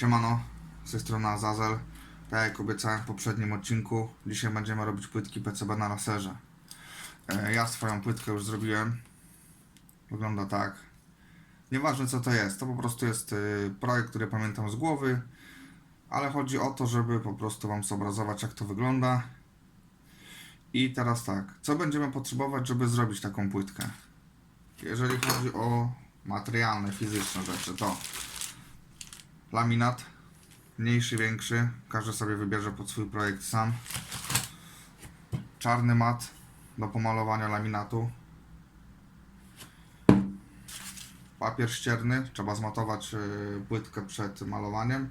Siemano, z strony Azazel. Tak jak obiecałem w poprzednim odcinku, dzisiaj będziemy robić płytki PCB na laserze. E, Ja swoją płytkę już zrobiłem. Wygląda tak. Nieważne co to jest, to po prostu jest y, projekt, który pamiętam z głowy, ale chodzi o to, żeby po prostu Wam zobrazować jak to wygląda. I teraz tak, co będziemy potrzebować, żeby zrobić taką płytkę? Jeżeli chodzi o materialne, fizyczne rzeczy, to laminat, mniejszy, większy, każdy sobie wybierze pod swój projekt sam. Czarny mat do pomalowania laminatu. Papier ścierny, trzeba zmatować y, płytkę przed malowaniem.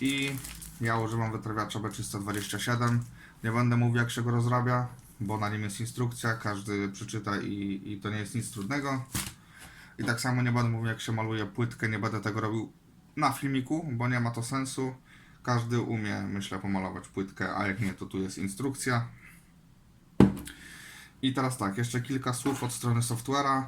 I ja używam wytrawiacza B327. Nie będę mówił jak się go rozrabia, bo na nim jest instrukcja, każdy przeczyta i, i to nie jest nic trudnego. I tak samo nie będę mówił jak się maluje płytkę, nie będę tego robił na filmiku, bo nie ma to sensu. Każdy umie, myślę, pomalować płytkę, a jak nie, to tu jest instrukcja. I teraz tak, jeszcze kilka słów od strony software'a.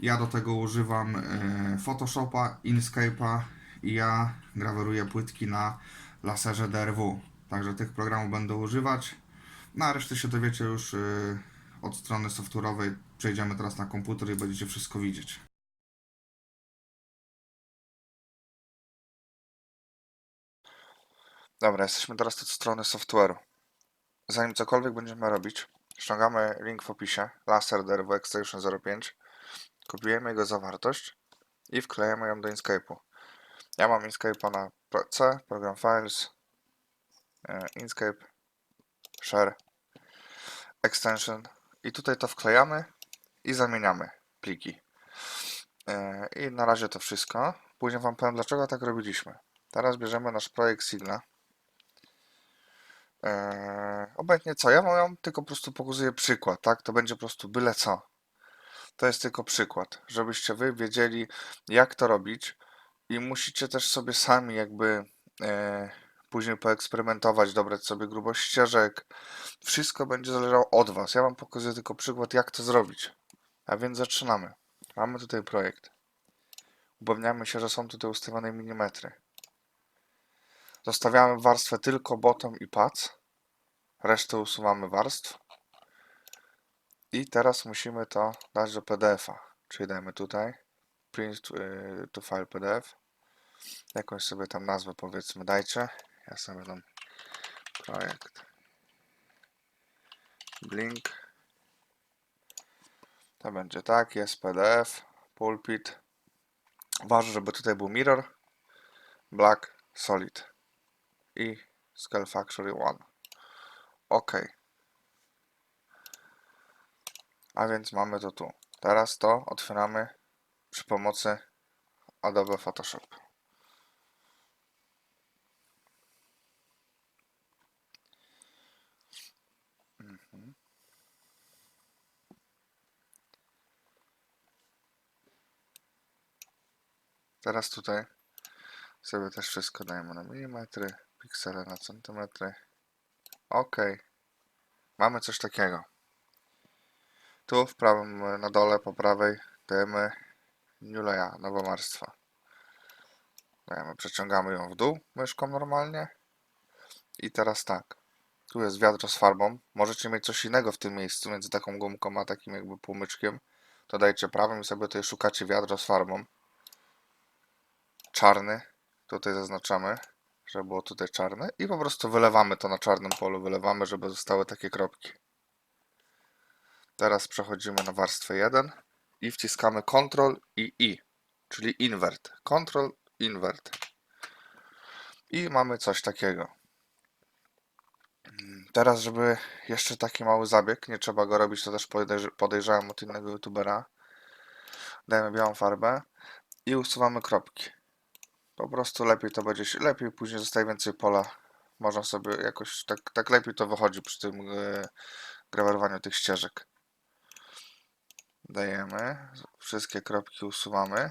Ja do tego używam e, Photoshopa, Inkscape'a i ja graweruję płytki na laserze DRW. Także tych programów będę używać. Na resztę się dowiecie już e, od strony software'owej. Przejdziemy teraz na komputer i będziecie wszystko widzieć. Dobra, jesteśmy teraz od strony software'u. Zanim cokolwiek będziemy robić, ściągamy link w opisie, laser DRW Extension 05, kopiujemy jego zawartość i wklejamy ją do Inkscape'u. Ja mam Inkscape'a na C, Program Files, e, Inkscape, Share, Extension i tutaj to wklejamy i zamieniamy pliki. E, I na razie to wszystko. Później Wam powiem, dlaczego tak robiliśmy. Teraz bierzemy nasz projekt Signa. Eee, obecnie co? Ja wam tylko po prostu pokazuję przykład, tak? To będzie po prostu byle co. To jest tylko przykład, żebyście wy wiedzieli, jak to robić i musicie też sobie sami jakby e, później poeksperymentować, dobrać sobie grubość ścieżek. Wszystko będzie zależało od was. Ja wam pokazuję tylko przykład, jak to zrobić. A więc zaczynamy. Mamy tutaj projekt. Upewniamy się, że są tutaj ustawione milimetry. Zostawiamy warstwę tylko bottom i pads. Resztę usuwamy warstw. I teraz musimy to dać do PDF-a. Czyli dajemy tutaj print y, to file PDF. Jakąś sobie tam nazwę powiedzmy dajcie. Ja sobie dam projekt Blink. To będzie tak, jest PDF, pulpit. Ważne, żeby tutaj był mirror, black, solid i Scale Factory 1. OK. A więc mamy to tu. Teraz to otwieramy przy pomocy Adobe Photoshop. Mhm. Teraz tutaj sobie też wszystko dajemy na milimetry, piksele na centymetry. OK. Mamy coś takiego. Tu w prawym, na dole, po prawej dajemy New Layer, nową warstwę. Dajemy, przeciągamy ją w dół myszką normalnie. I teraz tak. Tu jest wiadro z farbą. Możecie mieć coś innego w tym miejscu, między taką gumką a takim jakby półmyczkiem. To dajcie prawym i sobie tutaj szukacie wiadro z farbą. Czarny. Tutaj zaznaczamy, żeby było tutaj czarne. I po prostu wylewamy to na czarnym polu. Wylewamy, żeby zostały takie kropki. Teraz przechodzimy na warstwę 1 i wciskamy Ctrl i I, czyli invert. Ctrl, invert. I mamy coś takiego. Mm, Teraz, żeby jeszcze taki mały zabieg, nie trzeba go robić, to też podejrz podejrzewam od innego youtubera. Dajemy białą farbę i usuwamy kropki. Po prostu lepiej to będzie, się- lepiej później zostaje więcej pola. Można sobie jakoś, tak, tak lepiej to wychodzi przy tym e, grawerowaniu tych ścieżek. Dajemy, wszystkie kropki usuwamy.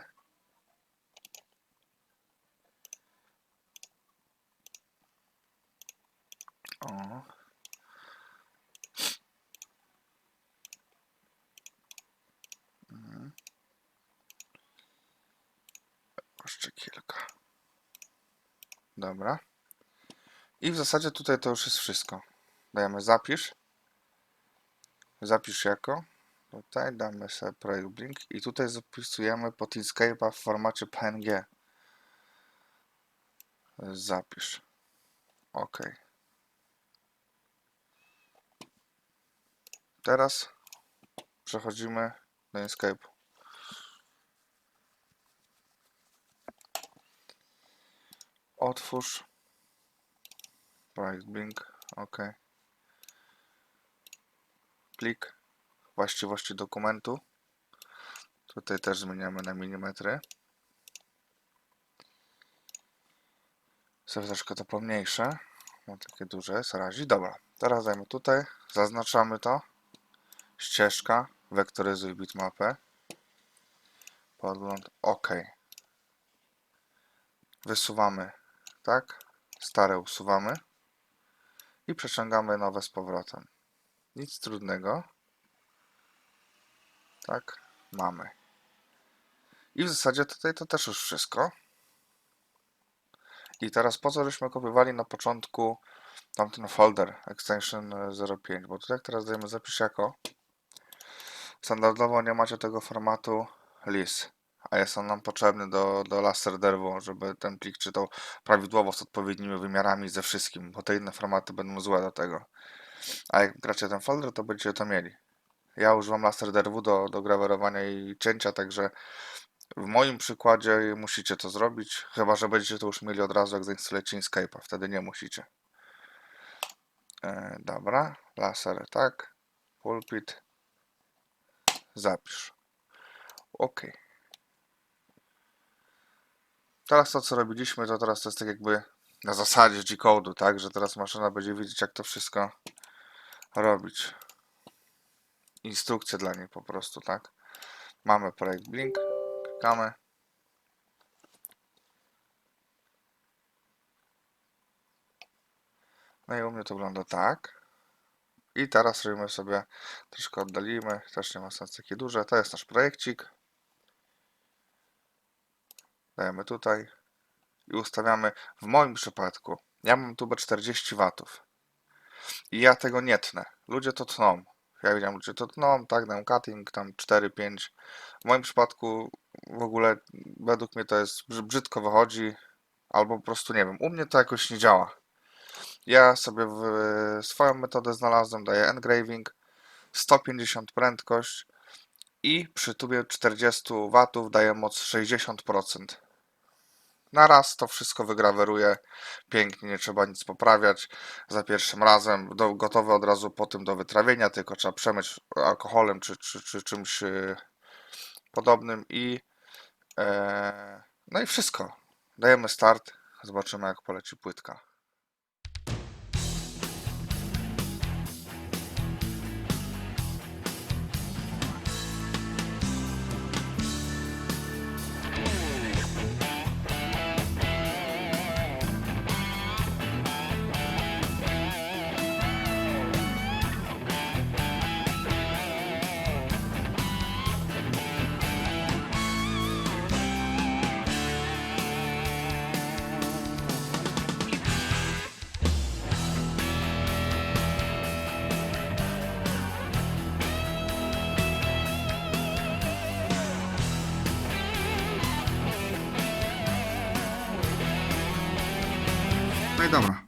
O. Mhm. Jeszcze kilka. Dobra. I w zasadzie tutaj to już jest wszystko. Dajemy zapisz. Zapisz jako. Tutaj damy sobie projekt Blink i tutaj zapisujemy pod Inkscape'a w formacie PNG. Zapisz. OK. Teraz przechodzimy do Inkscape'u. Otwórz. Blink. OK. Plik. Właściwości dokumentu. Tutaj też zmieniamy na milimetry. Troszkę to pomniejsze. Bo takie duże jest razi. Dobra. Teraz dajmy tutaj. Zaznaczamy to. Ścieżka. Wektoryzuj bitmapę. Podgląd. OK. Wysuwamy. Tak. Stare usuwamy. I przeciągamy nowe z powrotem. Nic trudnego. Tak. Mamy. I w zasadzie tutaj to też już wszystko. I teraz po co żeśmy kopiowali na początku tamten folder extension e, 05, bo tutaj teraz dajemy zapisz jako standardowo nie macie tego formatu lis, a jest on nam potrzebny do, do laserderwo, żeby ten plik czytał prawidłowo z odpowiednimi wymiarami ze wszystkim, bo te inne formaty będą złe do tego. A jak gracie ten folder, to będziecie to mieli. Ja używam laserderwu do, do grawerowania i cięcia, także w moim przykładzie musicie to zrobić, chyba że będziecie to już mieli od razu, jak zainstalujecie Inkscape'a. Wtedy nie musicie. E, dobra, laser, tak. Pulpit. Zapisz. OK. Teraz to, co robiliśmy, to teraz to jest tak jakby na zasadzie G-code'u, tak? Że teraz maszyna będzie wiedzieć, jak to wszystko robić. Instrukcje dla niej po prostu, tak? Mamy projekt Blink. Klikamy. No i u mnie to wygląda tak. I teraz robimy sobie, troszkę oddalimy, też nie ma sensu takie duże. To jest nasz projekcik. Dajemy tutaj i ustawiamy, w moim przypadku, ja mam tubę 40 watów. I ja tego nie tnę. Ludzie to tną. Ja widziałem, ludzie to tną, tak, dają cutting, tam 4-5. W moim przypadku w ogóle według mnie to jest brzy- brzydko wychodzi, albo po prostu nie wiem, u mnie to jakoś nie działa. Ja sobie w, swoją metodę znalazłem, daję engraving, 150 prędkość i przy tubie 40 watów daję moc 60%. Na raz to wszystko wygraweruje pięknie, nie trzeba nic poprawiać. Za pierwszym razem do, gotowe od razu po tym do wytrawienia, tylko trzeba przemyć alkoholem czy, czy, czy czymś e, podobnym i e, no i wszystko. Dajemy start, zobaczymy jak poleci płytka.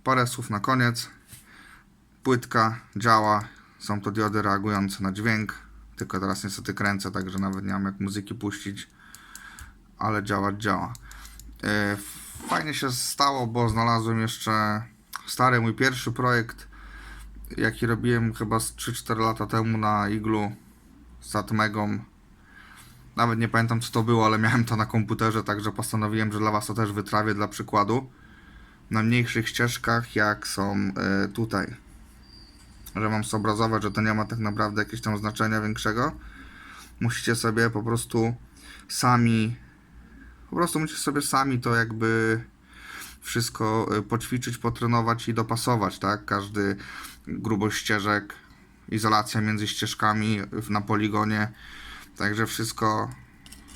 Parę słów na koniec. Płytka działa, są to diody reagujące na dźwięk. Tylko teraz niestety kręcę, także nawet nie mam jak muzyki puścić. Ale działać działa. E, Fajnie się stało, bo znalazłem jeszcze stary mój pierwszy projekt, jaki robiłem chyba z 3-4 lata temu na Iglu z Atmegą. Nawet nie pamiętam co to było, ale miałem to na komputerze, także postanowiłem, że dla Was to też wytrawię dla przykładu na mniejszych ścieżkach, jak są y, tutaj. Że mam zobrazować, że to nie ma tak naprawdę jakiegoś tam znaczenia większego. Musicie sobie po prostu sami, po prostu musicie sobie sami to jakby wszystko y, poćwiczyć, potrenować i dopasować, tak? Każdy grubość ścieżek, izolacja między ścieżkami na poligonie. Także wszystko,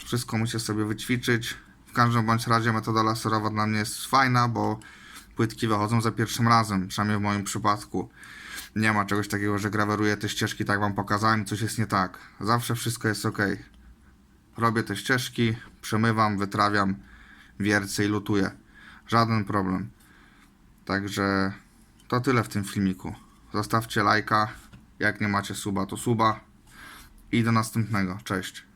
wszystko musicie sobie wyćwiczyć. W każdym bądź razie metoda laserowa dla mnie jest fajna, bo płytki wychodzą za pierwszym razem, przynajmniej w moim przypadku. Nie ma czegoś takiego, że graweruję te ścieżki, tak wam pokazałem, coś jest nie tak. Zawsze wszystko jest ok. Robię te ścieżki, przemywam, wytrawiam, wiercę i lutuję. Żaden problem. Także to tyle w tym filmiku. Zostawcie lajka. Jak nie macie suba, to suba. I do następnego. Cześć.